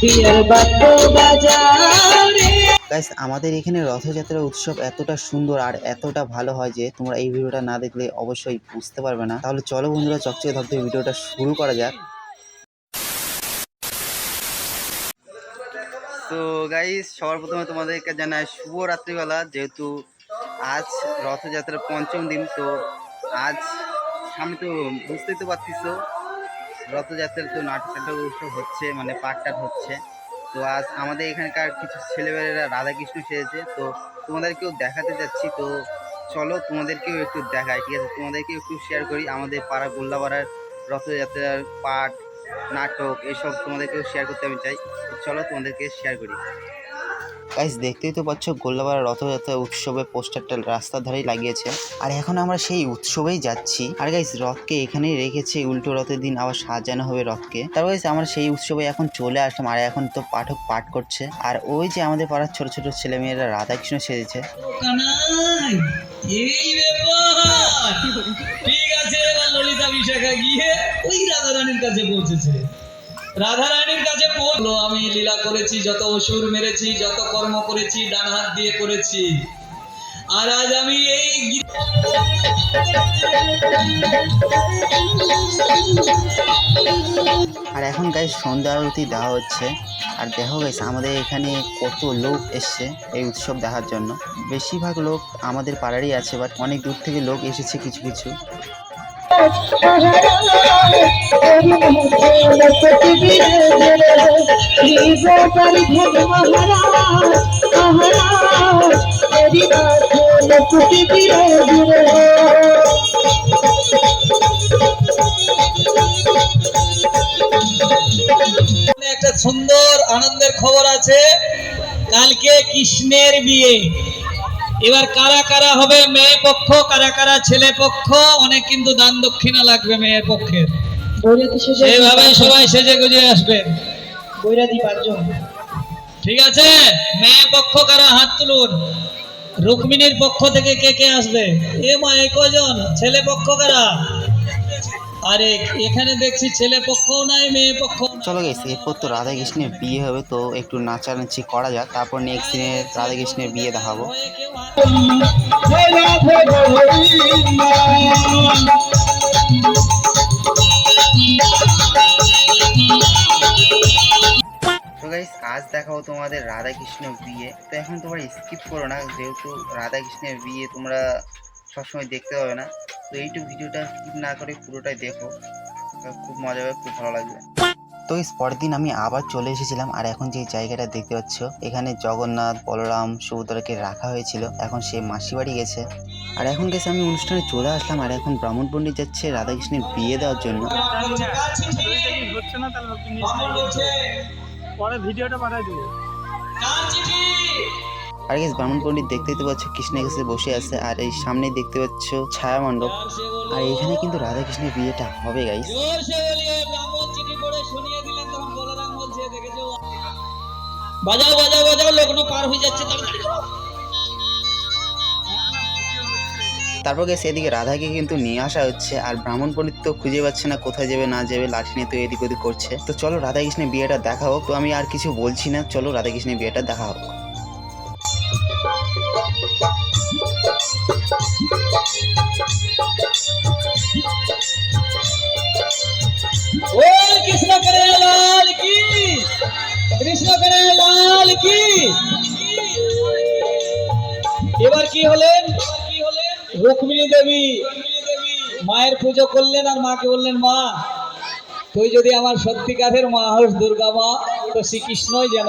বিয়ের বাদ্য বাজারে। গাইস আমাদের এখানে রথযাত্রা উৎসব এতটা সুন্দর আর এতটা ভালো হয় যে তোমরা এই ভিডিওটা না দেখলে অবশ্যই বুঝতে পারবে না। তাহলে চলো বন্ধুরা চকচকে ধপধপে ভিডিওটা শুরু করা যাক। তো গাইস সবার প্রথমে তোমাদেরকে জানাই শুভ রাত্রিবেলা। যেহেতু আজ রথযাত্রার পঞ্চম দিন তো আজ আমি তো বুঝতেই তো পারছিস রথযাত্রার তো নাটকটা উৎসব হচ্ছে মানে পাঠ টাট হচ্ছে। তো আজ আমাদের এখানকার কিছু ছেলেমেয়েরা রাধাকৃষ্ণ সেজেছে, তো তোমাদেরকেও দেখাতে যাচ্ছি। তো চলো তোমাদেরকেও একটু দেখায় ঠিক আছে? তোমাদেরকেও একটু শেয়ার করি আমাদের পাড়া গোল্লাপাড়ার রথযাত্রার পাঠ, নাটক, এসব তোমাদেরকেও শেয়ার করতে আমি চাই। চলো তোমাদেরকে শেয়ার করি। গাইস দেখতেই তো পাচ্ছ, গোল্লাপাড়া রথযাত্রা উৎসবে পোস্টারটা রাস্তার ধারেই লাগিয়েছে। আর এখন আমরা সেই উৎসবেই যাচ্ছি। আর গাইস রথকে এখানেই রেখেছে, উল্টো রথের দিন আবার সাজানো হবে রথকে। তারপর গাইস আমরা সেই উৎসবে এখন চলে আসলাম, আর এখন তো পাঠক পাঠ করছে। আর ওই যে আমাদের পাড়ার ছোট ছোট ছেলেমেয়েরা রাধাকৃষ্ণ সেজেছে। ঠিক আছে ললিতা বিশাখা গিয়ে ওই রাধা রানীর কাছে পৌঁছেছে। রাধা রানীর কাছে পৌঁছলো আমি লীলা করেছি যত অসুর মেরেছি যত কর্ম করেছি ডান হাত দিয়ে করেছি আর আজ আমি এই আর এখন গাইস সন্ধ্যা আরতি দেওয়া হচ্ছে আর দেখো গাইস আমাদের এখানে কত লোক এসছে এই উৎসব দেখার জন্য বেশিরভাগ লোক আমাদের পাড়ারই আছে বাট অনেক দূর থেকে লোক এসেছে কিছু কিছু একটা সুন্দর আনন্দের খবর আছে। কালকে কৃষ্ণের বিয়ে। এবার কারা কারা হবে মেয়ে পক্ষ, কারা কারা ছেলে পক্ষ, অনেক কিন্তু দান দক্ষিণা লাগবে মেয়ের পক্ষের। বৈরাতি সবাই সেজে গুজে আসবেন। বৈরাতি পাঁচজন। ঠিক আছে? মেয়ে পক্ষ কারা হাত তুলুন। রুক্মিণীর পক্ষ থেকে কে কে আসবে? এ মা কজন? ছেলে পক্ষ কারা? আরে এখানে দেখছি ছেলে পক্ষও নাই মেয়ে পক্ষ চলো গেছি এরপর তো রাধা কৃষ্ণের বিয়ে হবে তো একটু নাচানাচি করা যাক। তারপর নেক্সট দিনে রাধা কৃষ্ণের বিয়ে দেখাবো। কেউ তো গাইস আজ দেখাবো তোমাদের রাধা কৃষ্ণ বিয়ে। তো এখন তোমরা স্কিপ করো না যেহেতু রাধা কৃষ্ণের বিয়ে তোমরা সবসময় দেখতে পাবে না। তো এইটুকু ভিডিওটা স্কিপ না করে পুরোটাই দেখো। তো খুব মজা হবে খুব ভালো লাগবে। তো এই পরের দিন আমি আবার চলে এসেছিলাম আর এখন যে জায়গাটা দেখতে পাচ্ছ এখানে জগন্নাথ বলরাম সুভদ্রাকে রাখা হয়েছিল। এখন সে মাসি বাড়ি গেছে। আর এখন গেছে আমি অনুষ্ঠানে চলে আসলাম আর এখন ব্রাহ্মণ পণ্ডিত যাচ্ছে রাধাকৃষ্ণের বিয়ে দেওয়ার জন্য। বামন পরে ভিডিওটা পাঠাই দেবো। আর গেছে ব্রাহ্মণ পণ্ডিত দেখতেই তো পাচ্ছ কৃষ্ণের কাছে বসে আছে আর এই সামনে দেখতে পাচ্ছ ছায়া মণ্ডপ আর এখানে কিন্তু রাধা কৃষ্ণের বিয়েটা হবে গাইস জোরসে বলিয়ে ব্রাহ্মণ চিঠি পড়ে শুনিয়ে দিলেন তখন বলরাম বলছে দেখেছ বাজাও বাজাও বাজাও লগ্ন পার হয়ে যাচ্ছে তাড়াতাড়ি তারপর গেছে এদিকে রাধাকে কিন্তু নিয়ে আসা হচ্ছে, আর ব্রাহ্মণ পণ্ডিত তো খুঁজে পাচ্ছে না কোথায় যাবে, না যাবে, লাঠি নিয়ে তো এদিক ওদিক করছে। তো চলো রাধাকৃষ্ণের বিয়েটা দেখা হোক, তো আমি আর কিছু বলছি না, চলো রাধাকৃষ্ণের বিয়েটা দেখা হোক। এবার কি হলেন? রুক্মিণী দেবী, মায়ের পুজো করলেন আর মাকে বললেন, মা, তুই যদি আমার সত্যিকারের মা হোস, দুর্গা মা, তো শ্রীকৃষ্ণই যেন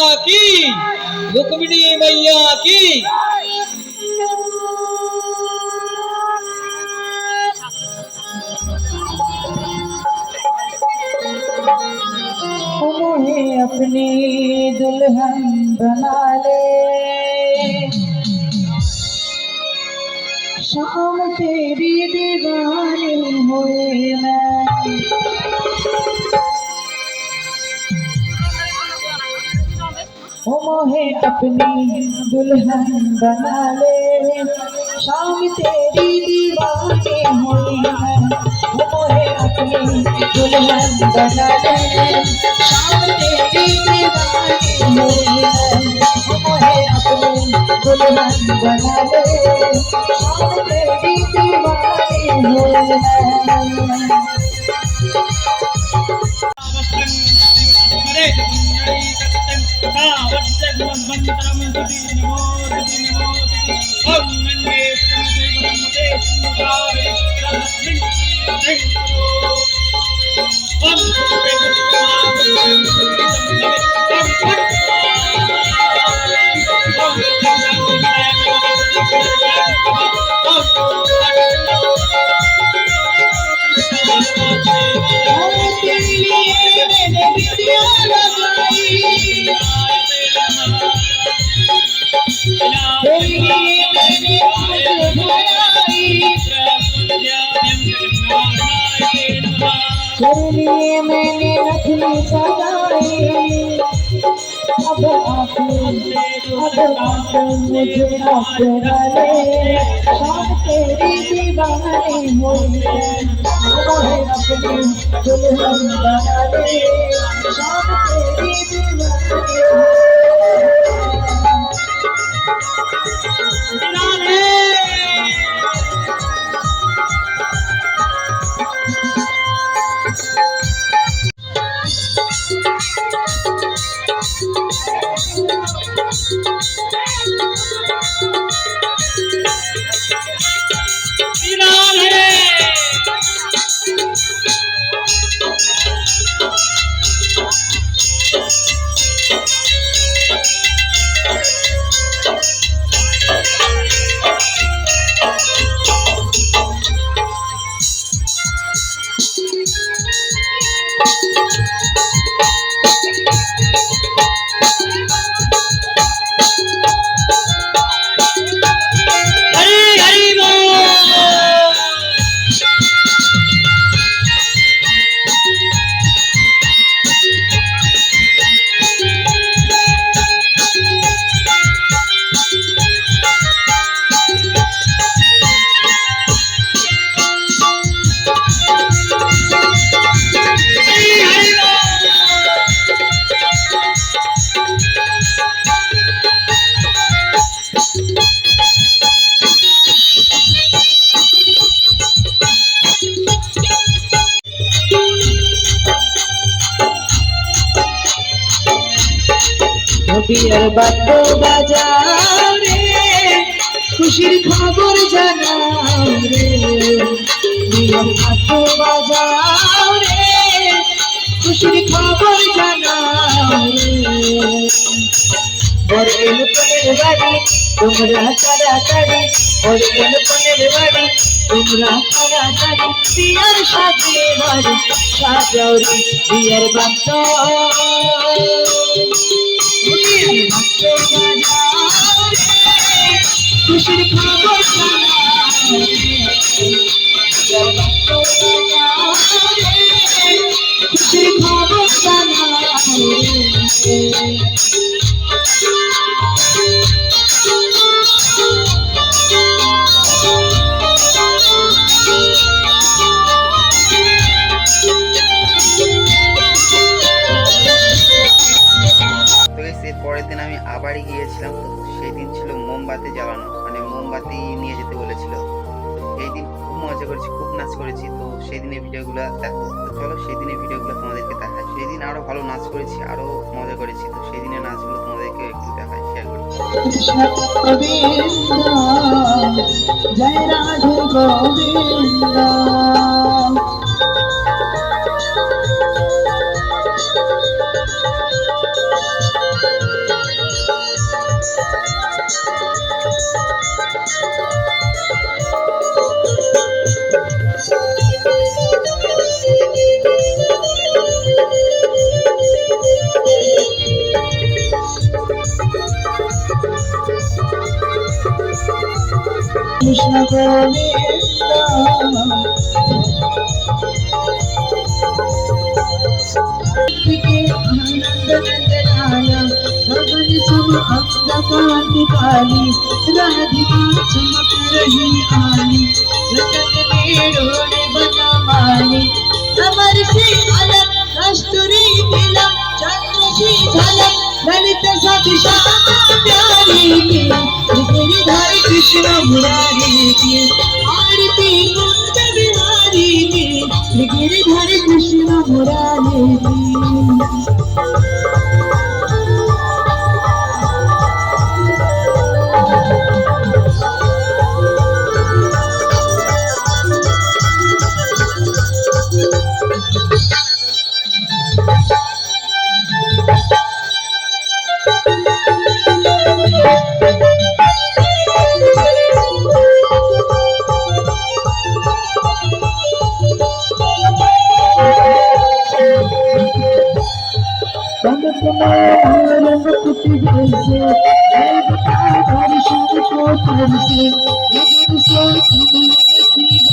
भैया की, रुक्मिणी मैया की। मोहे अपनी दुल्हन बना ले। शाम तेरी दीवानी हुई मैं। मोहे अपनी दुल्हन बना ले। शाम तेरी दीवानी मैं ओ मोहे अपनी दुल्हन बना ले। शाम तेरी दीवानी मैं ओ मोहे अपनी दुल्हन बना ले। शाम तेरी दीवानी हुई मैं तेरे अब आके अब आके मुझे अपना ले शाम तेरी दीवानी हुई है मोहे अपनी दुल्हन बना ले शाम तेरी दीवानी বাদ্য বাজাও রে খুশির খবর জানাও রে। বাদ্য বাজাও রে খুশির খবর জানাও ওর এলো পনেরো বাড়ি, তোমরা তাড়াতাড়ি ওর এলো বাড়ি। তোমরা তাড়াতাড়ি বিয়ার সাথে বাড়ি সাজাও রে বিয়ার বাদ্য খুশির খবর খুশির খবর করি কৃষ্ণ গোবিন্দ জয় রাধে కృష్ణ గోవింద సమ అబ్దకాంతికాలి రాధికా చమక रही आली रतन पेड़ों बना माली अमर से अलग कस्तूरी मिला चंद्र से झलक ललित सदिशा प्यारी की गिरिधर कृष्ण मुरारी की। आरती कुंज बिहारी की गिरिधर कृष्ण मुरारी की।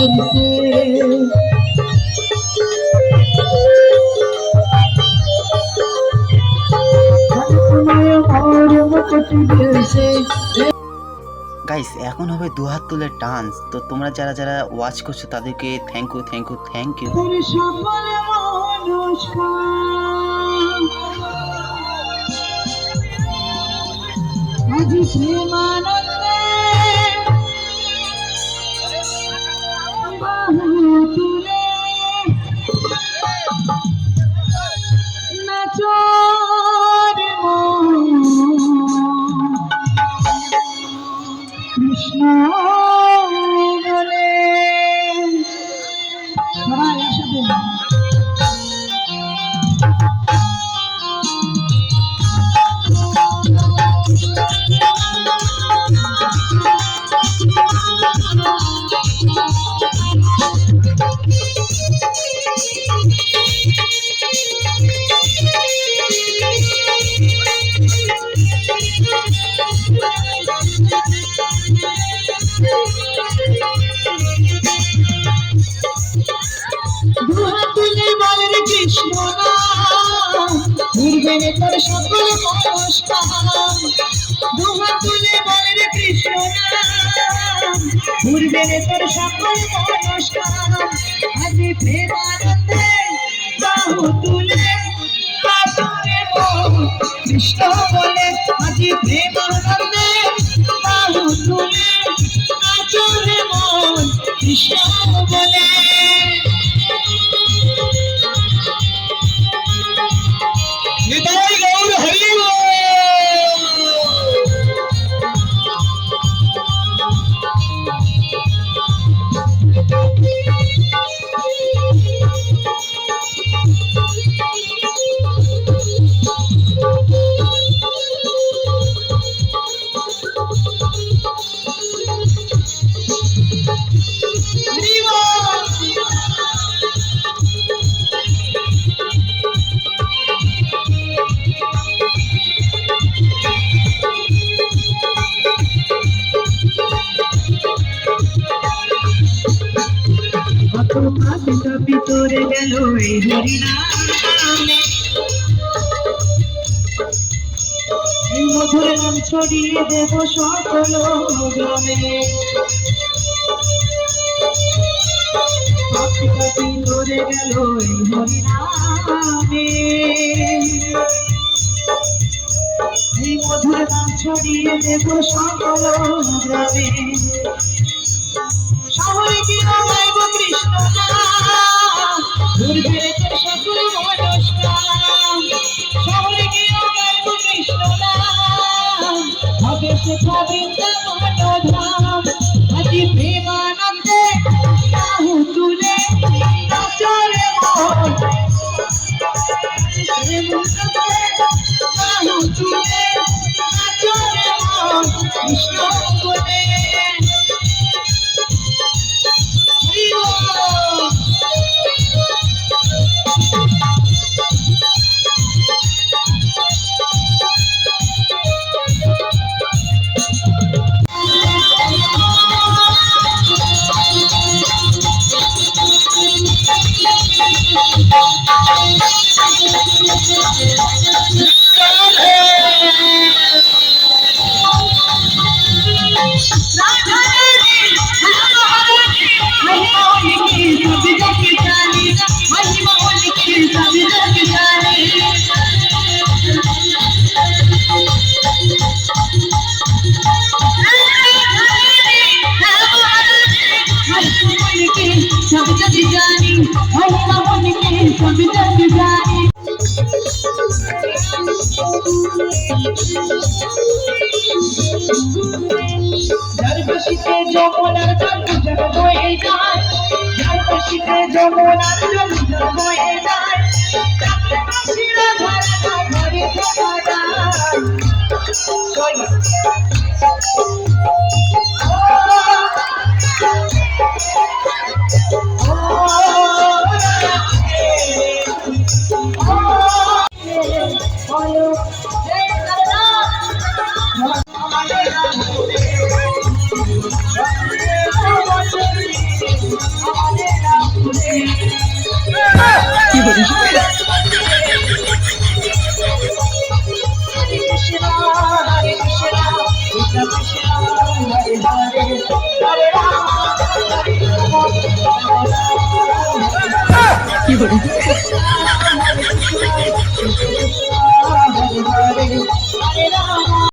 ফুলকে গাইস এখন হবে দু হাত তুলে ডান্স তো তোমরা যারা যারা ওয়াচ করছ, তাদেরকে thank you thank you thank you আজ চোখ সকল মনস্কাম দুহাত তুলে বলেন কৃষ্ণ নাম। ঘুরবে রে তোর সকল মনস্কাম আজ প্রেমানন্দে তোরে গেল এই হরিনামে মধুর নাম ছড়িয়ে দেব সকল গ্রামে। তোরে গেল হরিনামে এই মধুর নাম ছড়িয়ে দেব সকল গ্রামে শহরে কি জানি হল্লা মনকে সবি জানি। জানি ঝাড়বাসিতে যমুনার গান